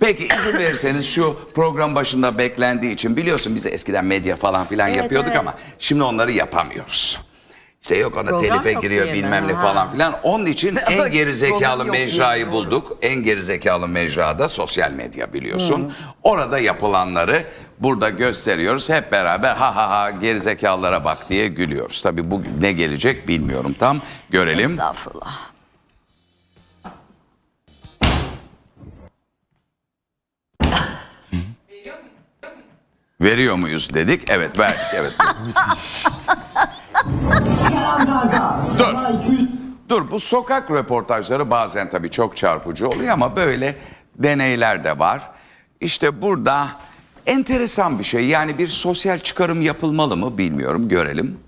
Peki izin verirseniz şu program başında beklendiği için biliyorsun biz eskiden medya falan filan Evet, yapıyorduk evet. ama şimdi onları yapamıyoruz. İşte yok ona Program telife yok giriyor diye mi? bilmem ne Ha. falan filan. Onun için en geri zekalı yok mecrayı diye. bulduk. En geri zekalı mecrada sosyal medya biliyorsun. Orada yapılanları burada gösteriyoruz. Hep beraber ha ha ha geri zekalılara bak diye gülüyoruz. Tabii bu ne gelecek bilmiyorum tam görelim. Estağfurullah. Veriyor muyuz dedik. Evet verdik evet. Dur. Dur bu sokak röportajları bazen tabii çok çarpıcı oluyor ama böyle deneyler de var. İşte burada enteresan bir şey yani bir sosyal çıkarım yapılmalı mı bilmiyorum görelim.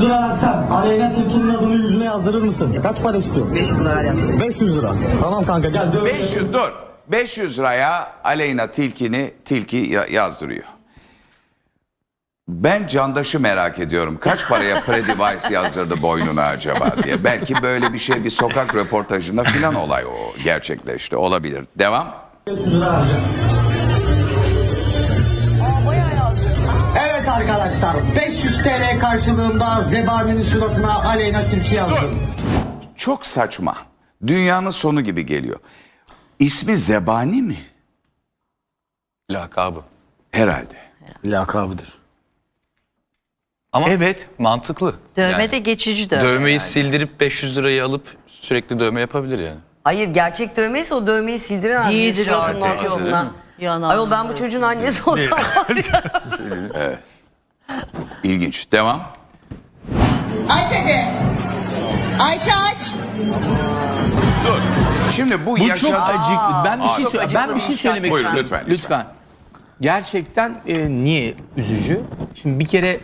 lira versen Aleyna Tilki'nin adını yüzüne yazdırır mısın? Kaç para istiyor? 500 lira 500 lira. Tamam kanka gel dövme. 500 dur 500 liraya Aleyna Tilki'ni Tilki ya- yazdırıyor. Ben Candaş'ı merak ediyorum. Kaç paraya Predivice yazdırdı boynuna acaba diye. Belki böyle bir şey bir sokak röportajında filan olay o gerçekleşti. Olabilir. Devam. 500 lira vereceğim. Evet arkadaşlar 500 TL karşılığında Zebani'nin suratına Aleyna Tilki yazdım. Çok saçma. Dünyanın sonu gibi geliyor. İsmi Zebani mi? Lakabı. Herhalde. Lakabıdır. Ama Evet. mantıklı. Dövme Yani de geçici dövme. dövmeyi yani. sildirip 500 lirayı alıp sürekli dövme yapabilir yani. Hayır gerçek dövmeyse o dövmeyi sildiremez. Giydirir Suratının ortasına. Ayol ben bu çocuğun annesi olsam var ya. İlginç. Devam. Aç hadi. Ayça aç. Dur. Şimdi bu, Bu yaşa... çok acıklı. Ben bir şey Çok söyle- acıklı ben bir şey söylemek Buyurun, istiyorum. lütfen, lütfen. Gerçekten e, niye üzücü? Şimdi bir kere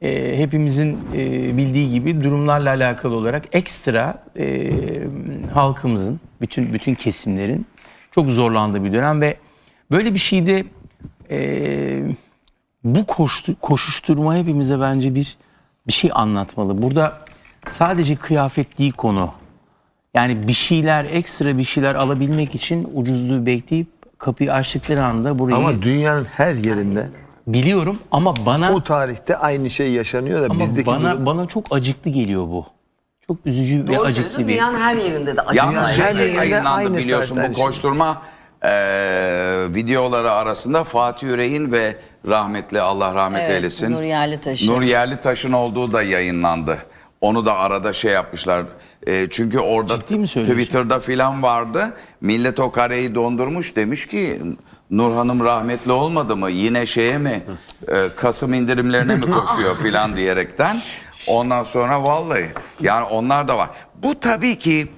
e, hepimizin e, bildiği gibi durumlarla alakalı olarak ekstra e, halkımızın, bütün bütün kesimlerin çok zorlandığı bir dönem ve böyle bir şeyde e, bu koştu, koşuşturma hepimize bence bir bir şey anlatmalı. Burada sadece kıyafet değil konu. Yani bir şeyler ekstra bir şeyler alabilmek için ucuzluğu bekleyip kapıyı açtıkları anda burayı Ama dünyanın her yerinde biliyorum ama bana o tarihte aynı şey yaşanıyor da ama bizdeki bana durum- bana çok acıklı geliyor bu. Çok üzücü ve Doğru acıklı söylüyorsun bir. dünyanın her yerinde de acı. Yalnız şey her de yerinde yayınlandı aynı biliyorsun tarihten bu şey. koşturma eee, videoları arasında Fatih Yüreğin ve rahmetli Allah rahmet Evet, eylesin. Nur Yerlitaş'ın. Nur Yerlitaş'ın olduğu da yayınlandı. Onu da arada şey yapmışlar. Eee, çünkü orada Ciddi mi söylüyorsun? Twitter'da filan vardı. Millet o kareyi dondurmuş demiş ki Nur Hanım rahmetli olmadı mı? Yine şeye mi? eee, Kasım indirimlerine mi koşuyor filan diyerekten. Ondan sonra vallahi yani onlar da var. Bu tabii ki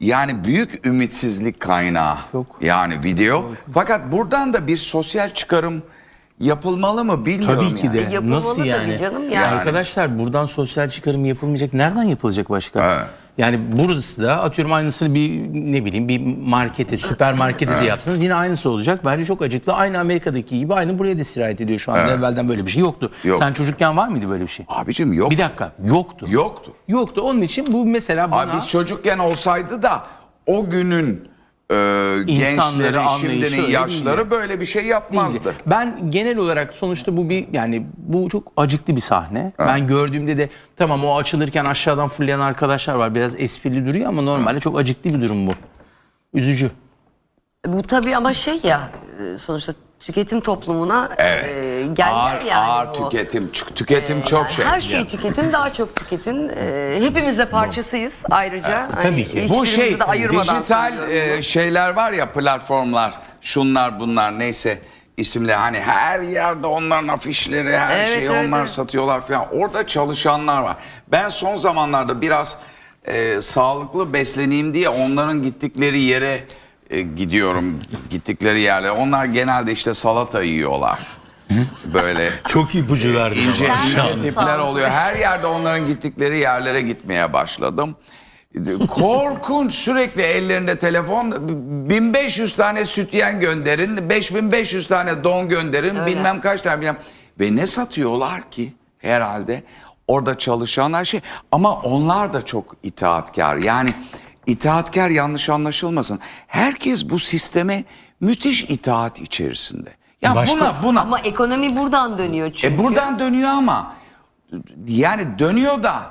yani büyük ümitsizlik kaynağı. Çok. Yani video. Fakat buradan da bir sosyal çıkarım yapılmalı mı bilmiyorum Tabii ki yani. de. Yapılmalı Nasıl tabii yani? canım, yani. Yani. Arkadaşlar buradan sosyal çıkarım yapılmayacak. Nereden yapılacak başka? Evet. Yani burası da atıyorum aynısını bir ne bileyim bir markete, süpermarkete de yapsanız yine aynısı olacak. Bence çok acıklı. Aynı Amerika'daki gibi aynı buraya da sirayet ediyor şu anda. Evvelden böyle bir şey yoktu. Yok. Sen çocukken var mıydı böyle bir şey? Abicim yok. Bir dakika. Yoktu. Yoktu. Yoktu. Onun için bu mesela bana... Abi biz çocukken olsaydı da o günün e, İnsanları, gençleri, anlayışı şimdinin öyle yaşları böyle bir şey değildi. yapmazdı. Ben genel olarak sonuçta bu bir yani bu çok acıklı bir sahne. Ben gördüğümde de tamam o açılırken aşağıdan fırlayan arkadaşlar var. Biraz esprili duruyor ama normalde çok acıklı bir durum bu. Üzücü. Bu tabii ama şey ya e, sonuçta tüketim toplumuna Evet. e, geldi ağır yani ağır bu. tüketim, tüketim çok şey. Her şeyi tüketin, daha çok tüketin. E, hepimiz de parçasıyız ayrıca. Hani tabii ki. Bu şey de ayırmadan dijital e, şeyler var ya platformlar şunlar bunlar neyse isimle hani her yerde onların afişleri her Evet, şeyi evet, onlar evet. satıyorlar falan. Orada çalışanlar var. Ben son zamanlarda biraz e, sağlıklı besleneyim diye onların gittikleri yere e, gidiyorum. Gittikleri yerlere. Onlar genelde işte salata yiyorlar. Böyle Çok ipucu verdi. ince, Sen ince misin tipler oluyor. Her yerde onların gittikleri yerlere gitmeye başladım. Korkunç sürekli ellerinde telefon 1500 tane sütyen gönderin 5500 tane don gönderin bilmem kaç tane bilmem ve ne satıyorlar ki herhalde orada çalışanlar şey ama onlar da çok itaatkar yani itaatkar yanlış anlaşılmasın herkes bu sisteme müthiş itaat içerisinde. Ya Başka- buna buna Ama ekonomi buradan dönüyor çünkü. e buradan dönüyor ama yani dönüyor da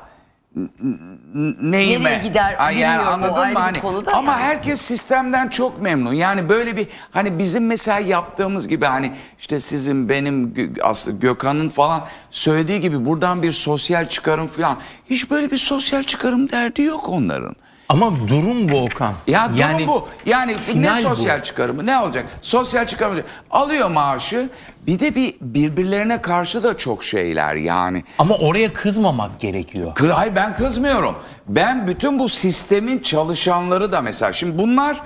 neyime? Nereye gider Ay yani anladın mı? Hani, konu da ama yani. herkes sistemden çok memnun. Yani böyle bir hani bizim mesela yaptığımız gibi hani işte sizin benim aslında Gökhan'ın falan söylediği gibi buradan bir sosyal çıkarım falan. Hiç böyle bir sosyal çıkarım derdi yok onların. Ama durum bu Okan. Ya durum Yani bu. Yani ne final bu. sosyal çıkarımı ne olacak? Sosyal çıkarımı alıyor maaşı. Bir de bir birbirlerine karşı da çok şeyler yani. Ama oraya kızmamak gerekiyor. Kı- Hayır ben kızmıyorum. Ben bütün bu sistemin çalışanları da mesela şimdi bunlar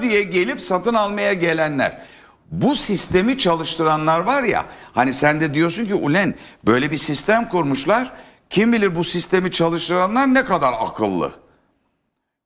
diye gelip satın almaya gelenler. Bu sistemi çalıştıranlar var ya hani sen de diyorsun ki ulen böyle bir sistem kurmuşlar. Kim bilir bu sistemi çalıştıranlar ne kadar akıllı.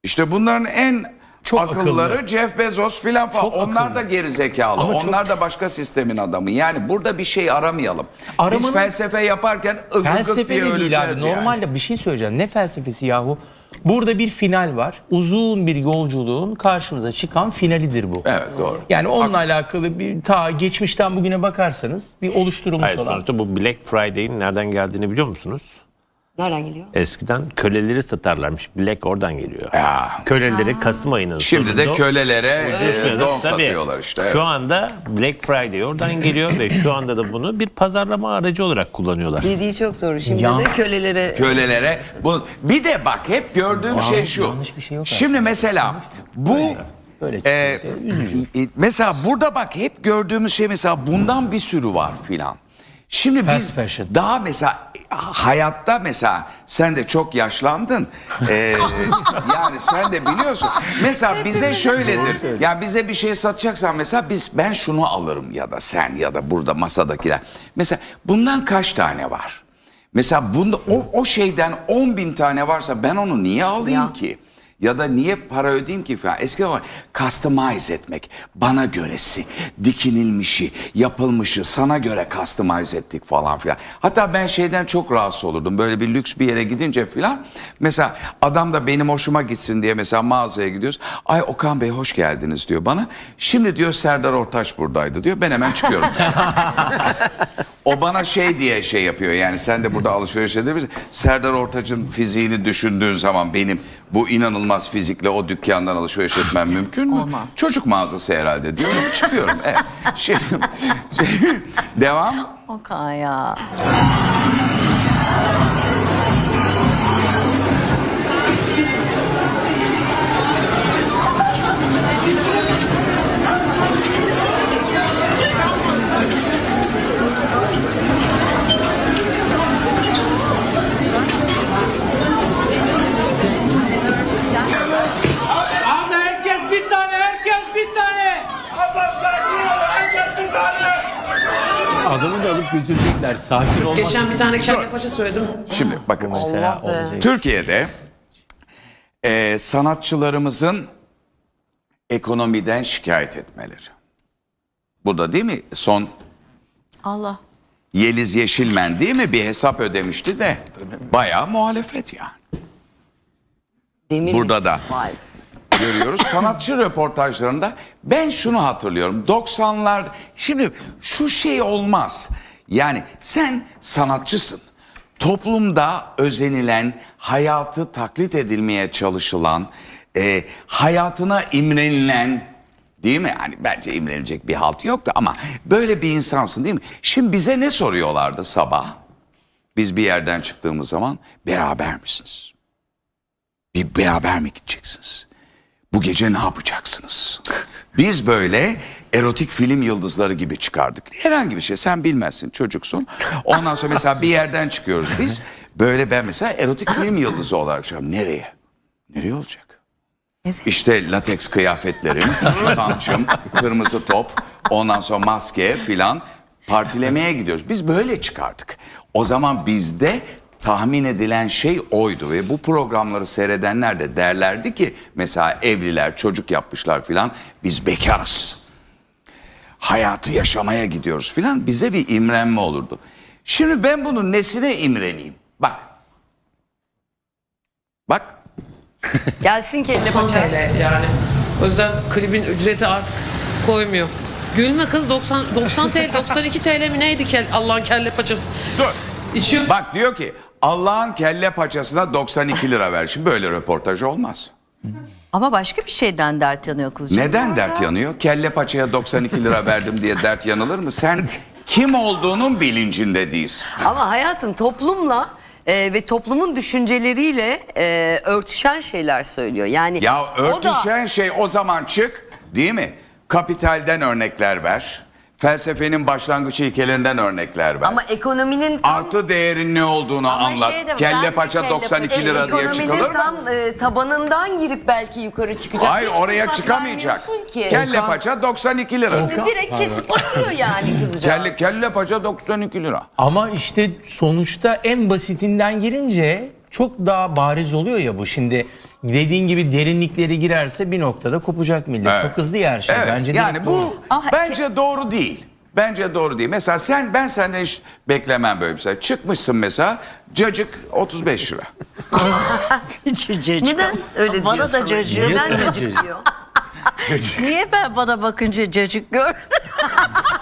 İşte bunların en Çok akılları akıllı. Jeff Bezos filan falan. Çok Onlar akıllı. da geri zekalı. Ama çok- Onlar da başka sistemin adamı. Yani burada bir şey aramayalım. Biz Aramanın- felsefe yaparken ıgı gık Felsefe diye de değil abi. yani. Normalde bir şey söyleyeceğim. Ne felsefesi yahu? Burada bir final var. Uzun bir yolculuğun karşımıza çıkan finalidir bu. Evet doğru. Yani onunla Haklısın. alakalı bir ta geçmişten bugüne bakarsanız bir oluşturulmuş Hayır olan. sonuçta bu Black Friday'in nereden geldiğini biliyor musunuz? Nereden geliyor? Eskiden köleleri satarlarmış. Black oradan geliyor. Ya. Köleleri Kasım ayının Şimdi de sonunda- kölelere e, don Tabii. satıyorlar işte. evet. Şu anda Black Friday oradan geliyor ve şu anda da bunu bir pazarlama aracı olarak kullanıyorlar. Dediği çok doğru. Şimdi Ya. de kölelere Kölelere. Bu, bir de bak hep gördüğüm şey şu. yanlış bir şey yok Şimdi mesela bu Böyle e, e, mesela burada bak hep gördüğümüz şey mesela bundan bir sürü var filan. Şimdi Fast biz fashion. daha mesela hayatta mesela sen de çok yaşlandın. Ee, yani sen de biliyorsun. Mesela bize şöyledir. Ya bize bir şey satacaksan mesela biz ben şunu alırım ya da sen ya da burada masadakiler. Mesela bundan kaç tane var? Mesela bunda o, o şeyden 10 bin tane varsa ben onu niye alayım Ya. ki? Ya da niye para ödeyeyim ki falan. Eskiden var customize etmek. Bana göresi, dikinilmişi, yapılmışı sana göre customize ettik falan filan. Hatta ben şeyden çok rahatsız olurdum. Böyle bir lüks bir yere gidince filan. Mesela adam da benim hoşuma gitsin diye mesela mağazaya gidiyoruz. Ay Okan Bey hoş geldiniz diyor bana. Şimdi diyor Serdar Ortaç buradaydı diyor. Ben hemen çıkıyorum. O bana şey diye şey yapıyor yani sen de burada alışveriş edebilirsin. Serdar Ortaç'ın fiziğini düşündüğün zaman benim bu inanılmaz fizikle o dükkandan alışveriş etmem mümkün mü? Olmaz. Çocuk mağazası herhalde diyorum çıkıyorum. Evet. Şimdi, şimdi devam. Okan ya. Adamı da alıp götürecekler. Sakin olmak. Geçen bir tane kelle paça söyledim. Şimdi bakın Mesela olacak. Türkiye'de e, sanatçılarımızın ekonomiden şikayet etmeleri. Bu da değil mi son Allah. Yeliz Yeşilmen değil mi bir hesap ödemişti de bayağı muhalefet yani. demir Burada da. Vay. Görüyoruz. Sanatçı röportajlarında ben şunu hatırlıyorum. 90'lar şimdi şu şey olmaz. Yani sen sanatçısın. Toplumda özenilen, hayatı taklit edilmeye çalışılan, e, hayatına imrenilen değil mi? Yani bence imrenilecek bir halt yok da ama böyle bir insansın değil mi? Şimdi bize ne soruyorlardı sabah? Biz bir yerden çıktığımız zaman beraber misiniz? Bir beraber mi gideceksiniz? Bu gece ne yapacaksınız? Biz böyle erotik film yıldızları gibi çıkardık. Herhangi bir şey sen bilmezsin çocuksun. Ondan sonra mesela bir yerden çıkıyoruz biz. Böyle ben mesela erotik film yıldızı olarak çıkıyorum. Nereye? Nereye olacak? İşte lateks kıyafetlerim, tançım, kırmızı top, ondan sonra maske filan partilemeye gidiyoruz. Biz böyle çıkardık. O zaman bizde tahmin edilen şey oydu ve bu programları seyredenler de derlerdi ki mesela evliler çocuk yapmışlar filan biz bekarız. Hayatı yaşamaya gidiyoruz filan bize bir imrenme olurdu. Şimdi ben bunun nesine imreneyim? Bak. Bak Gelsin kelle paça. Yani. O yüzden klibin ücreti artık koymuyor. Gülme kız 90 90 TL 92 TL mi neydi kel, Allah'ın kelle paçası. Dur. İçiyor. Bak diyor ki Allah'ın kelle paçasına 92 lira ver. Şimdi böyle röportaj olmaz. Ama başka bir şeyden dert yanıyor kızcağız. Neden dert yanıyor? Kelle paçaya 92 lira verdim diye dert yanılır mı? Sen kim olduğunun bilincinde değilsin. Ama hayatım toplumla e, ve toplumun düşünceleriyle e, örtüşen şeyler söylüyor. Yani Ya o da örtüşen şey o zaman çık değil mi? Kapitalden örnekler ver. Felsefenin başlangıç ilkelerinden örnekler ver. ama ekonominin tam, Artı değerin ne olduğunu Ama anlat. şey de- kelle paça kelle 92 paça- lira diye ekonominin çıkılır mı? tam e, tabanından girip belki yukarı çıkacak. Hayır Hiç oraya fırsat çıkamayacak. vermiyorsun Ki. Kelle paça 92 lira. Şimdi direkt kesip atıyor yani kızcağız. Kelle, kelle paça 92 lira. Ama işte sonuçta en basitinden girince çok daha bariz oluyor ya bu. Şimdi dediğin gibi derinlikleri girerse bir noktada kopacak millet. Evet. Çok hızlı ya her şey. Evet, Bence yani bu doğru. Ama- bence doğru değil. Bence doğru değil. Mesela sen ben senden hiç beklemem böyle bir şey. Çıkmışsın mesela cacık 35 lira. Cacık. Neden öyle Bana diyorsun? da cacık. Niye Neden sana cacık cacık? diyor? Niye ben bana bakınca cacık gördüm?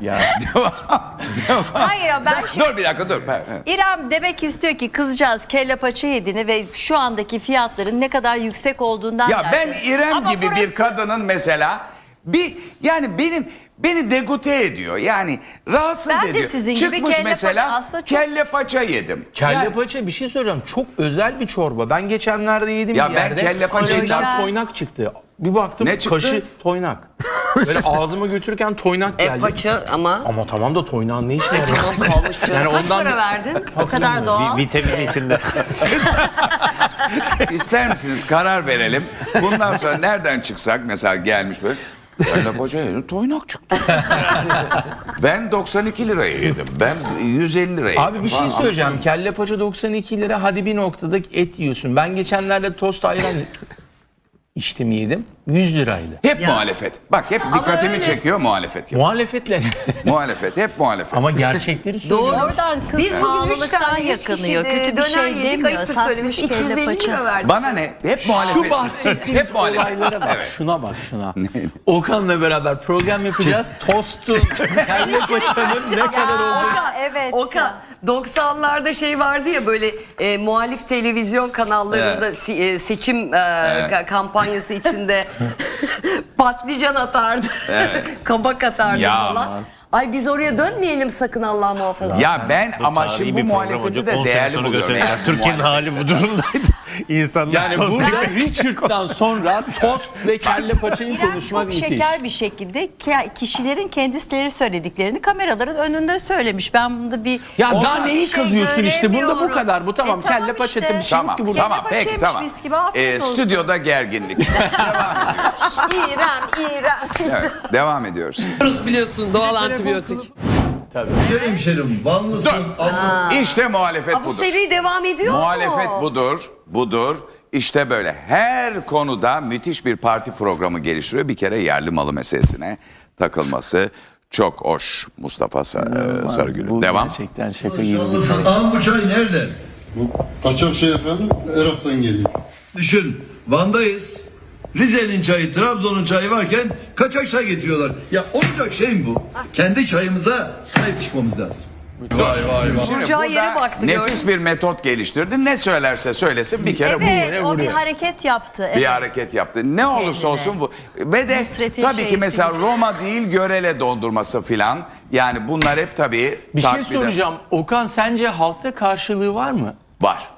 Ya. Hayır ya ben dur bir dakika dur. Evet. İrem demek istiyor ki kızcağız kelle paça yediğini ve şu andaki fiyatların ne kadar yüksek olduğundan Ya dert ben. İrem Ama gibi bir burası- kadının mesela bir yani benim beni degute ediyor. Yani rahatsız Ben de ediyor. sizin gibi Çıkmış kelle mesela paça aslında çok- kelle paça yedim. Kelle Yani- paça bir şey soracağım. Çok özel bir çorba. Ben geçenlerde yedim Ya bir ben yerde. kelle paça İçinden toynak çıktı. Bir baktım Ne çıktı? kaşı toynak. Böyle ağzıma götürürken toynak geldi. E paça ama Ama tamam da toynağın ne işi var? ya? tamam kalmış canım. Yani Kaç ondan- para verdin? O kadar doğal. Vitamin içinde. İster misiniz karar verelim. Bundan sonra nereden çıksak mesela gelmiş böyle. Kelle paça yedim toynak çıktı. ben 92 liraya yedim. Ben 150 liraya yedim. Abi bir şey falan. söyleyeceğim. Kelle paça 92 lira hadi bir noktada et yiyorsun. Ben geçenlerde tost ayran içtim yedim. 100 liraydı. Hep muhalefet. Bak hep dikkatimi öyle. çekiyor muhalefet. yap. Muhalefetle. muhalefet hep muhalefet. Ama gerçekleri söylüyor. Doğru. Oradan kız Biz bugün üç tane üç yakınıyor. kişi, Kötü bir döner şey yedik, demiyor. Ayıptır kelle 250 paça. lira verdik. Bana ne? Hep muhalefet. Şu bahsettiğimiz Hep muhalefet. olaylara bak. Evet. Şuna bak şuna. Okan'la beraber program yapacağız. Tostun, kelle paçanın ne kadar olduğunu. Oka, evet. Oka 90'larda şey vardı ya böyle e, muhalif televizyon kanallarında si- e, seçim e, ka- kampanyası içinde patlıcan atardı. Kabak atardı Ya falan. Ay biz oraya dönmeyelim sakın Allah muhafaza. Ya ben ama Tarihi şimdi bu bir program muhalefeti olacak, de 10 sene değerli sonra buluyorum. gösterecek. Türkiye'nin hali bu durumdaydı. İnsanlar Yani tost burada Richard'dan sonra tost ve kelle paçayı İrem konuşmak çok müthiş. şeker bir şekilde ke- kişilerin kendileri söylediklerini kameraların önünde söylemiş. Ben bunda bir Ya Olmaz daha neyi bir şey kazıyorsun işte bunda bu göremiyorum. kadar. Bu tamam E, tamam kelle paça işte. bir şey Tamam yok ki burada. tamam Kelle peki paçaymış tamam. mis gibi, afiyet Ee, olsun. stüdyoda gerginlik. İrem, İrem. evet, devam ediyoruz. Rus biliyorsun doğal antibiyotik. Hemşerim, Vanlısın. İşte muhalefet Aa, bu budur. seri devam ediyor mu? Muhalefet budur, budur. İşte böyle her konuda müthiş bir parti programı geliştiriyor. Bir kere yerli malı meselesine takılması çok hoş Mustafa Sa- Sarıgül. Bu Devam. Gerçekten şaka gibi bir kare. Ağam bu çay nerede? Kaçak şey efendim Irak'tan geliyor. Düşün, Van'dayız. Rize'nin çayı, Trabzon'un çayı varken kaçak çay getiriyorlar. Ya olacak şey mi bu? Kendi çayımıza sahip çıkmamız lazım. Vay vay vay. Vuracağı yere baktı, Nefis bir metot geliştirdi. Ne söylerse söylesin bir kere Evet bu o bir hareket yaptı. Evet. bir hareket yaptı. Ne olursa olsun bu. Ve de Nusret'in tabii ki şeysi. mesela Roma değil Görele dondurması filan. Yani bunlar hep tabii Bir şey takvide- soracağım. Okan sence halkta karşılığı var mı? Var.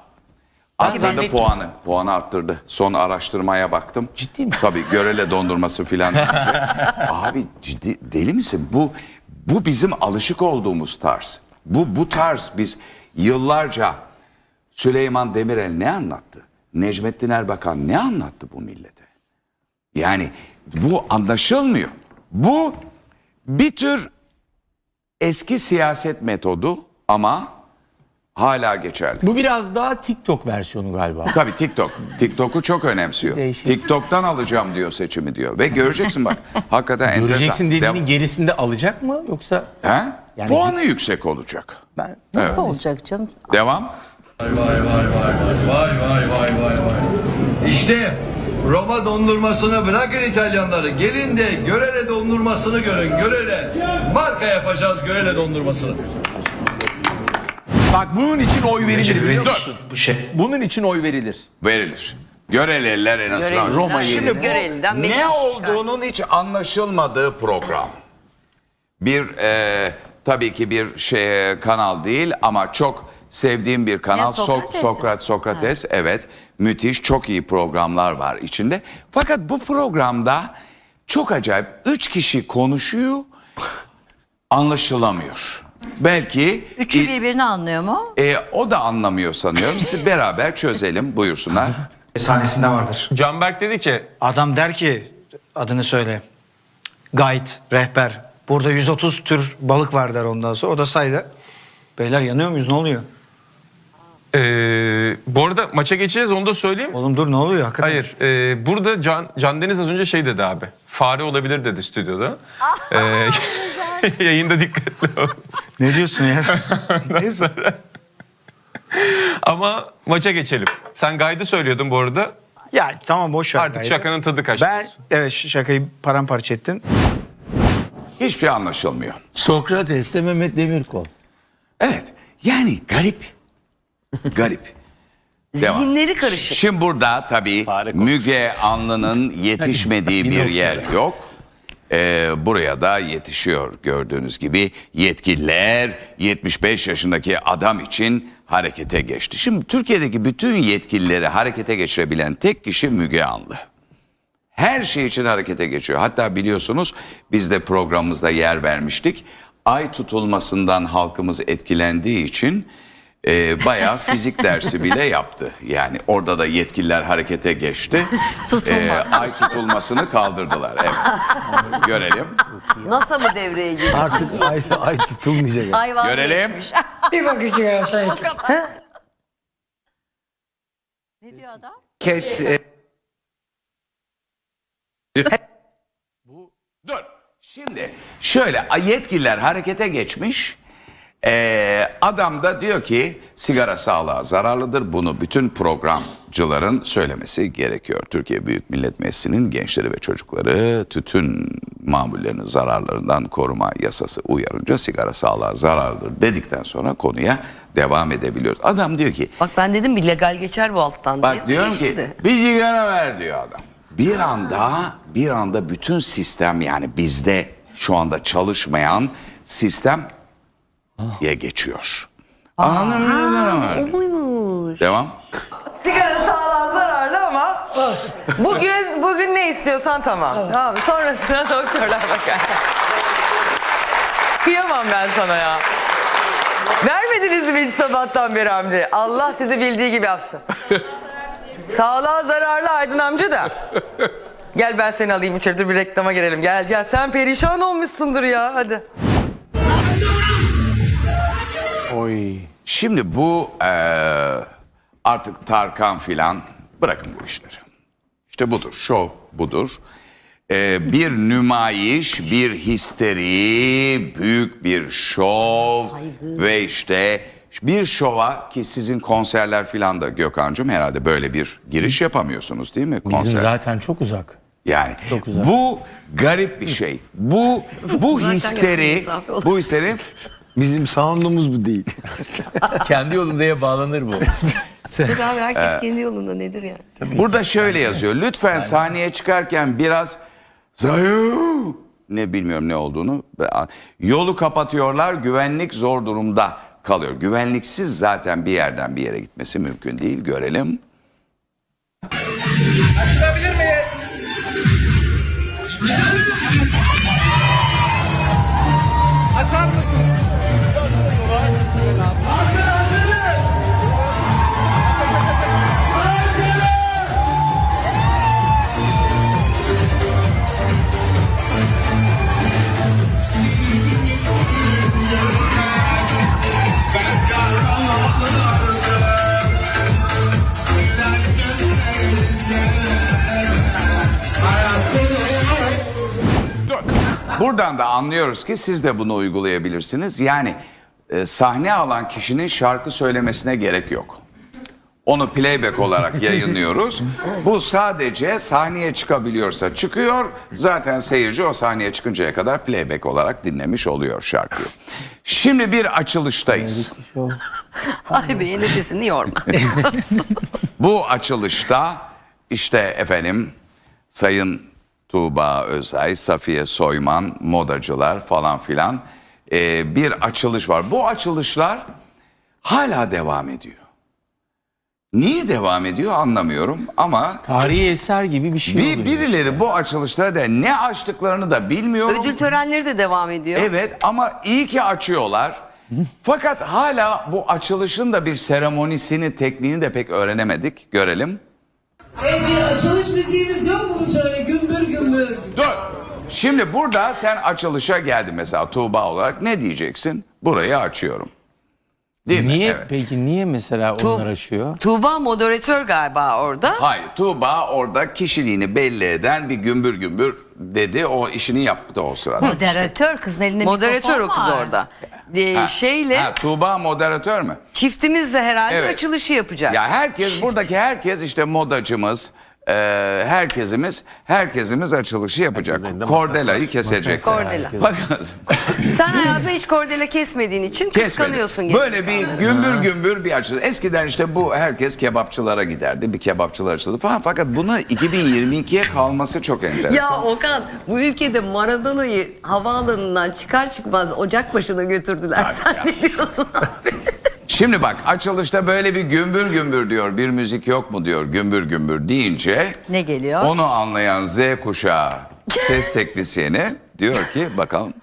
Arttırdı ben- puanı. Puanı arttırdı. Son araştırmaya baktım. Ciddi mi? Tabii görele dondurması filan. Abi ciddi deli misin? Bu bu bizim alışık olduğumuz tarz. Bu bu tarz biz yıllarca Süleyman Demirel ne anlattı? Necmettin Erbakan ne anlattı bu millete? Yani bu anlaşılmıyor. Bu bir tür eski siyaset metodu ama hala geçerli. Bu biraz daha TikTok versiyonu galiba. Tabii TikTok. TikTok'u çok önemsiyor. Değişik. TikTok'tan alacağım diyor seçimi diyor. Ve göreceksin bak. Hakikaten enteresan. Göreceksin dediğinin gerisinde alacak mı yoksa He? Yani- Puanı yüksek olacak. ben Nasıl olacak canım? Devam. Vay vay vay vay vay vay vay vay vay vay. İşte Roma dondurmasını bırakın İtalyanları. Gelin de Görele dondurmasını görün. Görele. Marka yapacağız Görele dondurmasını. Bak bunun için oy verilir biliyor musun? Bu şey. Bunun için oy verilir. Verilir. Göreleliler en azından. Göreliler. Roma Şimdi bu beş ne kişi olduğunun hiç anlaşılmadığı program. Bir e, tabii ki bir şey kanal değil ama çok sevdiğim bir kanal. Ya, Sok- Sokrates. Sokrat Sokrates evet müthiş çok iyi programlar var içinde. Fakat bu programda çok acayip üç kişi konuşuyor anlaşılamıyor. Belki Üçü birbirini anlıyor mu? e, o da anlamıyor sanıyorum. Siz beraber çözelim buyursunlar. sahnesinde vardır. Canberk dedi ki Adam der ki adını söyle. Guide, rehber. Burada 130 tür balık var der ondan sonra. O da saydı. Beyler yanıyor muyuz ne oluyor? Ee, bu arada maça geçeceğiz onu da söyleyeyim. Oğlum dur ne oluyor hakikaten? Hayır. e, burada Can, Can Deniz az önce şey dedi abi. Fare olabilir dedi stüdyoda. Ee, yayında dikkatli ol. Ne diyorsun ya? Sonra- Ama maça geçelim. Sen gaydı söylüyordun bu arada. ya tamam boş ver. Artık gayet. şakanın tadı kaçtı. Ben evet şakayı paramparça ettin. Hiçbir şey anlaşılmıyor. Sokrates'te Mehmet Demirkol. Evet. Yani garip. garip. Devam. Zihinleri karışık. Şimdi burada tabii. Müge Anlı'nın yetişmediği bir yer yok. Ee, buraya da yetişiyor gördüğünüz gibi yetkililer 75 yaşındaki adam için harekete geçti. Şimdi Türkiye'deki bütün yetkilileri harekete geçirebilen tek kişi Müge Anlı. Her şey için harekete geçiyor. Hatta biliyorsunuz biz de programımızda yer vermiştik. Ay tutulmasından halkımız etkilendiği için e, bayağı fizik dersi bile yaptı. Yani orada da yetkililer harekete geçti. Tutulma. E, ay tutulmasını kaldırdılar. Evet. Görelim. NASA mı devreye girdi? Artık ay, ay tutulmayacak. Ay Görelim. Bir bakıcı ya şey. Ne diyor adam? Dur. Şimdi şöyle yetkililer harekete geçmiş. Ee, adam da diyor ki sigara sağlığa zararlıdır. Bunu bütün programcıların söylemesi gerekiyor. Türkiye Büyük Millet Meclisi'nin gençleri ve çocukları tütün mamullerinin zararlarından koruma yasası uyarınca sigara sağlığa zararlıdır dedikten sonra konuya devam edebiliyoruz. Adam diyor ki Bak ben dedim bir legal geçer bu alttan diye. Bak diyorum Geçti ki de. bir sigara ver diyor adam. Bir anda bir anda bütün sistem yani bizde şu anda çalışmayan sistem ye geçiyor. Anladın mı? Devam. Sigara sağlığa zararlı ama bugün bugün ne istiyorsan tamam. Tamam sonrasına doktorlar bakar. Kıyamam ben sana ya. Vermediniz mi hiç sabahtan beri Hamdi? Allah sizi bildiği gibi yapsın. Sağlığa zararlı Aydın amca da. Gel ben seni alayım içeri dur bir reklama girelim. Gel gel sen perişan olmuşsundur ya hadi. Oy. Şimdi bu eee, artık Tarkan filan bırakın bu işleri. İşte budur şov budur. Eee, bir nümayiş, bir histeri, büyük bir şov ve işte bir şova ki sizin konserler filan da Gökhan'cığım herhalde böyle bir giriş yapamıyorsunuz değil mi? Bizim zaten çok uzak. Yani Çok güzel. bu garip bir şey. Bu bu histeri, bu histeri Bizim sound'umuz bu değil. Kendi yolundaya bağlanır bu. Dur abi herkes kendi yolunda nedir yani? Burada şöyle yazıyor. Lütfen sahneye çıkarken biraz zayu ne bilmiyorum ne olduğunu yolu kapatıyorlar. Güvenlik zor durumda kalıyor. Güvenliksiz zaten bir yerden bir yere gitmesi mümkün değil. Görelim. Dur. Buradan da anlıyoruz ki siz de bunu uygulayabilirsiniz. Yani e, sahne alan kişinin şarkı söylemesine gerek yok. Onu playback olarak yayınlıyoruz. Bu sadece sahneye çıkabiliyorsa çıkıyor. Zaten seyirci o sahneye çıkıncaya kadar playback olarak dinlemiş oluyor şarkıyı. Şimdi bir açılıştayız. Ay be nefesini yorma. Bu açılışta işte efendim Sayın Tuğba Özay, Safiye Soyman, modacılar falan filan ee, bir açılış var. Bu açılışlar hala devam ediyor. Niye devam ediyor anlamıyorum ama Tarihi eser gibi bir şey bir, oluyor. birileri bu açılışlara da ne açtıklarını da bilmiyorum. Ödül törenleri de devam ediyor. Evet ama iyi ki açıyorlar. Fakat hala bu açılışın da bir seremonisini, tekniğini de pek öğrenemedik. Görelim. E bir açılış müziğimiz yok mu şöyle. Şimdi burada sen açılışa geldin mesela Tuğba olarak ne diyeceksin? Burayı açıyorum. Değil mi? Niye Evet. peki niye mesela Tu- onlar açıyor? Tuğba moderatör galiba orada. Hayır Tuğba orada kişiliğini belli eden bir gümbür gümbür dedi. O işini yaptı o sırada. Moderatör kızın elinde Moderatör o kız var. orada. Ee, Ha, şeyle ha, Tuğba moderatör mü? çiftimiz de herhalde Evet. açılışı yapacak. Ya herkes buradaki herkes işte modacımız, e, herkesimiz herkesimiz açılışı yapacak. Kordela'yı kesecek. Kordela. Fakat Sen hayatında hiç kordela kesmediğin için kıskanıyorsun. kesmedi. Böyle bir gümbür gümbür bir açılış. Eskiden işte bu herkes kebapçılara giderdi. Bir kebapçılar açıldı falan. Fakat bunu 2022'ye kalması çok enteresan. Ya Okan bu ülkede Maradona'yı havaalanından çıkar çıkmaz ocak başına götürdüler. Tabii Sen ne diyorsun abi? Şimdi bak açılışta böyle bir gümbür gümbür diyor. Bir müzik yok mu diyor gümbür gümbür deyince Ne geliyor? onu anlayan Z kuşağı ses teknisyeni diyor ki bakalım